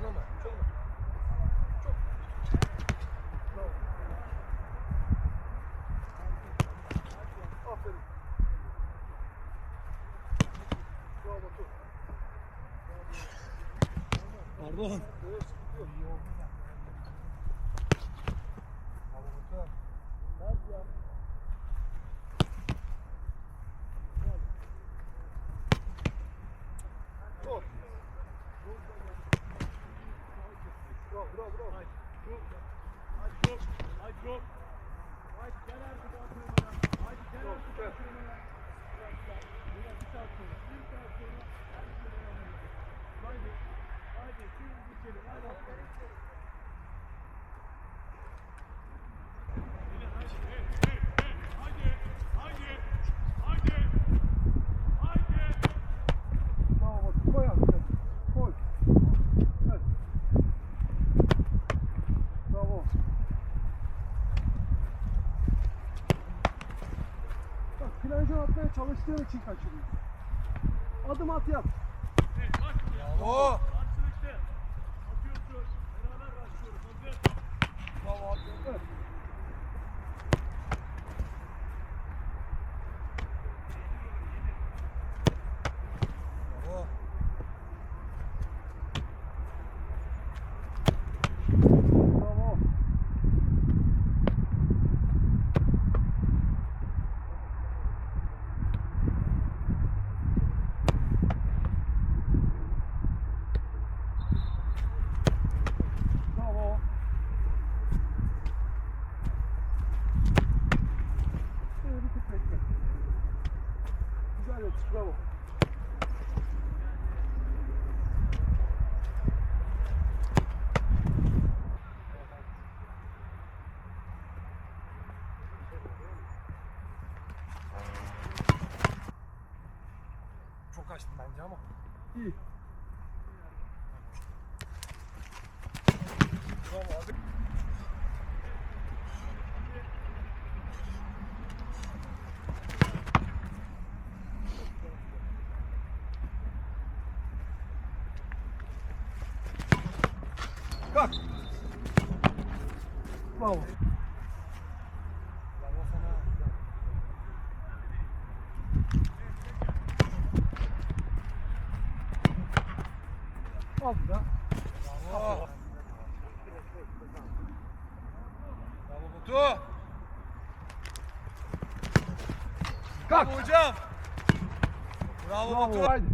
Pardon. yaptığın için kaçırıyor. Adım at yap. Oo. Bravo. Evet. 수고하고. Çok açtım bence ama. İyi. Kalk. Bravo. Bravo sana. Al bir daha. Bravo. Bravo Batu. Kalk. Bravo hocam. Bravo, Bravo. Batu. Haydi.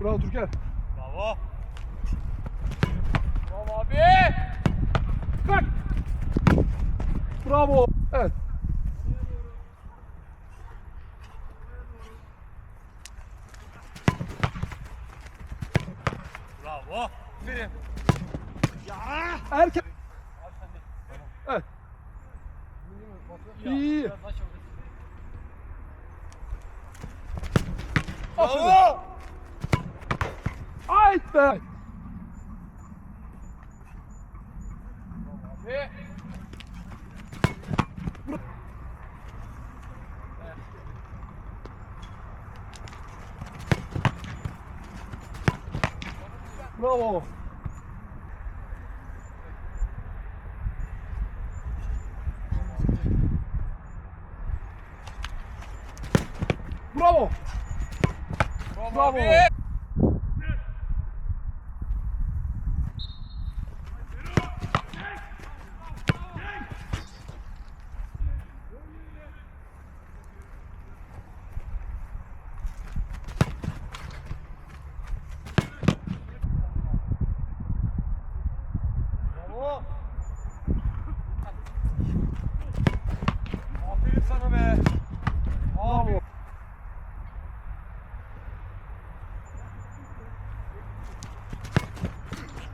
Bravo Türker. Bravo. Bravo abi. Kalk. Bravo. Evet. Bravo. Aferin. Erken. Evet. İyi. iyi. Bravo. Ait be. Abi. Bravo. Bravo. Bravo, Bravo. abi. Bravo. Aferin sana be. Bravo.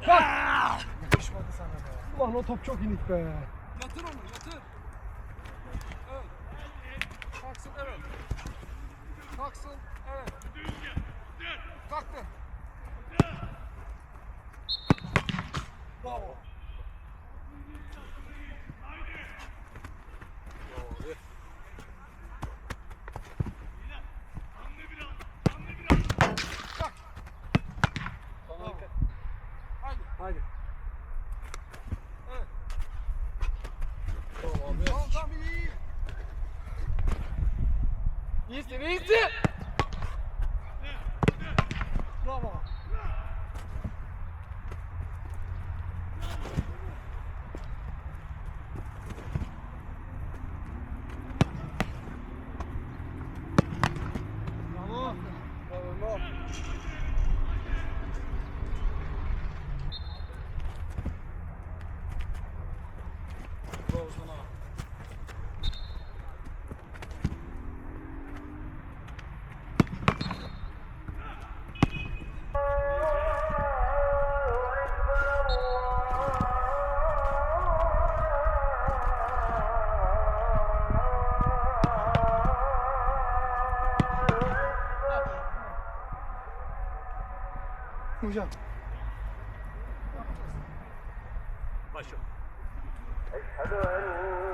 Yakışmadı sana be. Ulan o top çok inik be. Yatır onu yatır. Evet. Kalksın evet. Kalksın evet. Kalktı. Bravo. Doğru. Kalk. Tamam. Haydi. Haydi. Evet. Tamam abi. Tamam tamam iyi iyi. İyisin iyisin. Bravo. Bravo. Bravo. Bravo sana. Hocam. Başım. Eşhedü en